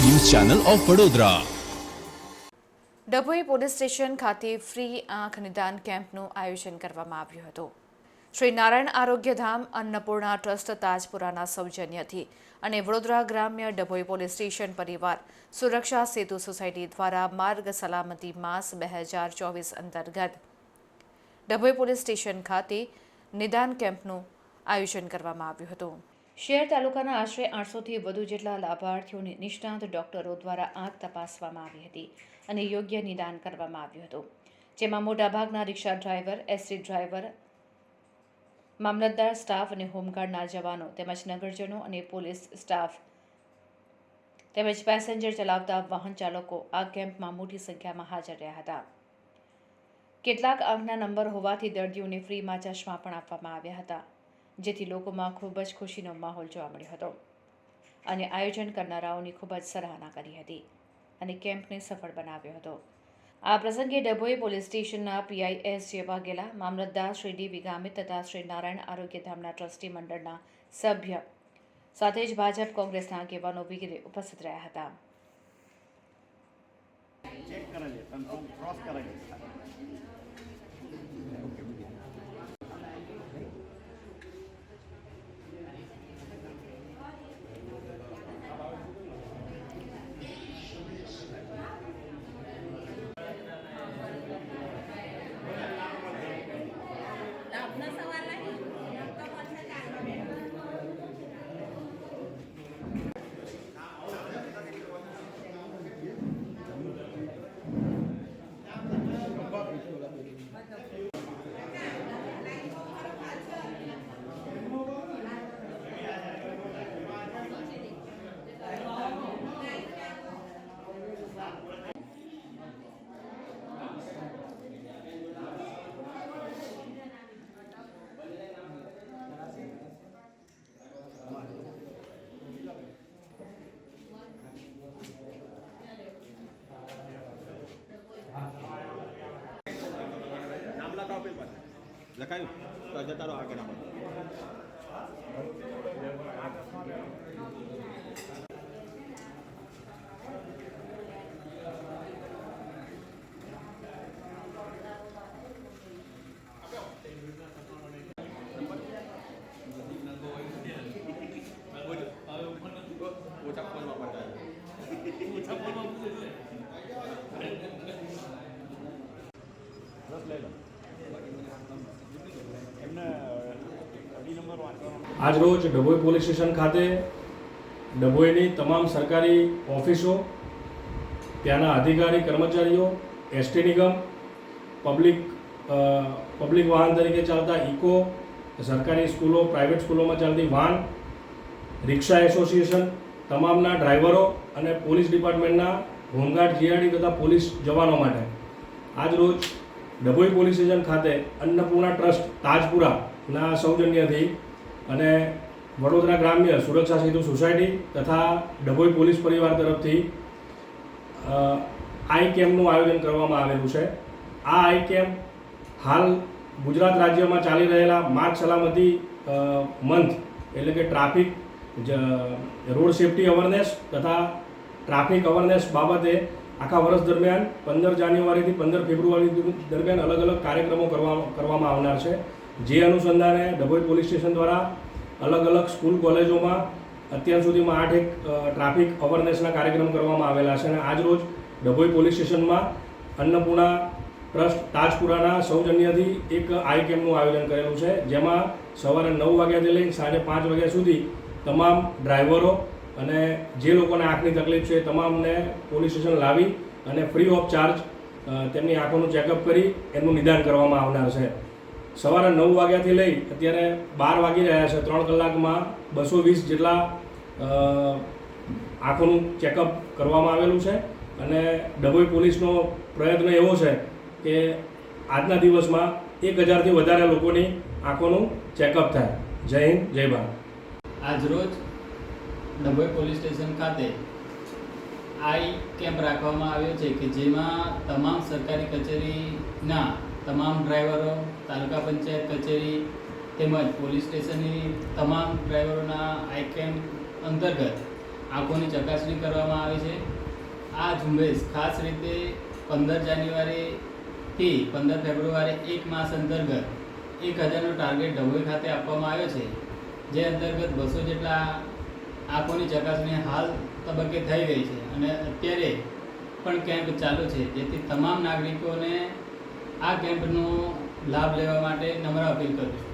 Channel of Vadodara. Dabhoi police station ખાતે free આંખ નિદાન કેમ્પનું આયોજન કરવામાં આવ્યું હતું. શ્રી નારાયણ આરોગ્યધામ અન્નપૂર્ણા ટ્રસ્ટ તાજપુરાના સૌજન્યથી અને વડોદરા ગ્રામ્ય ડભોઈ પોલીસ સ્ટેશન પરિવાર સુરક્ષા સેતુ સોસાયટી દ્વારા માર્ગ સલામતી માસ બે હજાર ચોવીસ અંતર્ગત ડભોઈ પોલીસ સ્ટેશન ખાતે નિદાન કેમ્પનું આયોજન કરવામાં આવ્યું હતું. શહેર તાલુકાના આશરે આઠસોથી વધુ જેટલા લાભાર્થીઓને નિષ્ણાંત ડોક્ટરો દ્વારા આંખ તપાસવામાં આવી હતી અને યોગ્ય નિદાન કરવામાં આવ્યું હતું. જેમાં મોટાભાગના રિક્ષા ડ્રાઈવર, એસટી ડ્રાઈવર, મામલતદાર સ્ટાફ અને હોમગાર્ડના જવાનો તેમજ નગરજનો અને પોલીસ સ્ટાફ તેમજ પેસેન્જર ચલાવતા વાહન ચાલકો આ કેમ્પમાં મોટી સંખ્યામાં હાજર રહ્યા હતા. કેટલાક આંખના નંબર હોવાથી દર્દીઓને ફ્રીમાં ચશ્મા પણ આપવામાં આવ્યા હતા. જેથી લોકોમાં ખૂબ જ ખુશીનો માહોલ જોવા મળ્યો હતો. અને આયોજન કરનારાઓની ખૂબ જ સરાહના કરી હતી અને કેમ્પને સફળ બનાવ્યો હતો. આ પ્રસંગે ડભોઈ પોલીસ સ્ટેશનના પીઆઈ એસ જે વાઘેલા મામલતદાર શ્રી ડી વિગામિત તથા શ્રી નારાયણ આરોગ્યધામના ટ્રસ્ટી મંડળના સભ્ય સાથે જ ભાજપ કોંગ્રેસના આગેવાનો વગેરે ઉપસ્થિત રહ્યા હતા. ચેક કરેલી ક્રોસ કરેલી લખાયું? તો જતા રહો આગળ આપણે આજરોજ ડભોઈ પોલીસ સ્ટેશન ખાતે ડભોઈની તમામ સરકારી ઓફિસો, ત્યાંના અધિકારી, કર્મચારીઓ, એસટી નિગમ, પબ્લિક પબ્લિક વાહન તરીકે ચાલતા ઇકો, સરકારી સ્કૂલો, પ્રાઇવેટ સ્કૂલોમાં ચાલતી વાન રિક્ષા એસોસિએશન, તમામના ડ્રાઈવરો અને પોલીસ ડિપાર્ટમેન્ટના હોમગાર્ડ, જીઆરડી તથા પોલીસ જવાનો માટે આજરોજ ડભોઈ પોલીસ સ્ટેશન ખાતે અન્નપૂર્ણા ટ્રસ્ટ તાજપુરાના સૌજન્યથી અને વડોદરા ગ્રામ્ય સુરક્ષા સેતુ સોસાયટી તથા ડભોઈ પોલીસ પરિવાર તરફથી આઈ કેમ્પનું આયોજન કરવામાં આવેલું છે. આ આઈ કેમ્પ હાલ ગુજરાત રાજ્યમાં ચાલી રહેલા માર્ગ સલામતી મંથ એટલે કે ટ્રાફિક રોડ સેફટી અવેરનેસ તથા ટ્રાફિક અવેરનેસ બાબતે આખા વર્ષ દરમિયાન પંદર જાન્યુઆરીથી પંદર ફેબ્રુઆરી દરમિયાન અલગ અલગ કાર્યક્રમો કરવા, કરવામાં આવનાર છે. જે અનુસંધાને ડભોઈ પોલીસ સ્ટેશન દ્વારા અલગ અલગ સ્કૂલ કોલેજોમાં અત્યાર સુધીમાં આઠ એક ટ્રાફિક અવેરનેસના કાર્યક્રમ કરવામાં આવેલા છે અને આજરોજ ડભોઈ પોલીસ સ્ટેશનમાં અન્નપૂર્ણા ટ્રસ્ટ તાજપુરાના સૌજન્યથી એક આઈ કેમ્પનું આયોજન કરેલું છે, જેમાં સવારે નવ વાગ્યાથી લઈને સાંજે પાંચ વાગ્યા સુધી તમામ ડ્રાઈવરો અને જે લોકોને આંખની તકલીફ છે તમામને પોલીસ સ્ટેશન લાવી અને ફ્રી ઓફ ચાર્જ તેમની આંખોનું ચેકઅપ કરી એમનું નિદાન કરવામાં આવનાર છે. સવારે નવ વાગ્યાથી લઈ અત્યારે બાર વાગી રહ્યા છે. ત્રણ કલાકમાં બસો વીસ જેટલા આંખોનું ચેકઅપ કરવામાં આવેલું છે. અને ડભોઈ પોલીસનો પ્રયત્ન એવો છે કે આજના દિવસમાં એક હજારથી વધારે લોકોની આંખોનું ચેકઅપ થાય. જય હિન્દ, જય ભારત. આજરોજ ડભોઈ પોલીસ સ્ટેશન ખાતે આઈ કેમ્પ રાખવામાં આવ્યો છે કે જેમાં તમામ સરકારી કચેરીના તમામ ડ્રાઈવરો, તાલુકા પંચાયત કચેરી તેમજ પોલીસ સ્ટેશનની તમામ ડ્રાઈવરોના આઈ કેમ્પ અંતર્ગત આંખોની ચકાસણી કરવામાં આવી છે. આ ઝુંબેશ ખાસ રીતે પંદર જાન્યુઆરીથી પંદર ફેબ્રુઆરી એક માસ અંતર્ગત એક હજારનો ટાર્ગેટ ડભોઈ ખાતે આપવામાં આવ્યો છે, જે અંતર્ગત બસો જેટલા આંખોની ચકાસણી હાલ તબક્કે થઈ ગઈ છે અને અત્યારે પણ કેમ્પ ચાલુ છે. જેથી તમામ નાગરિકોને આ કેમ્પનો લાભ લેવા માટે નમ્ર અપીલ કરું છું.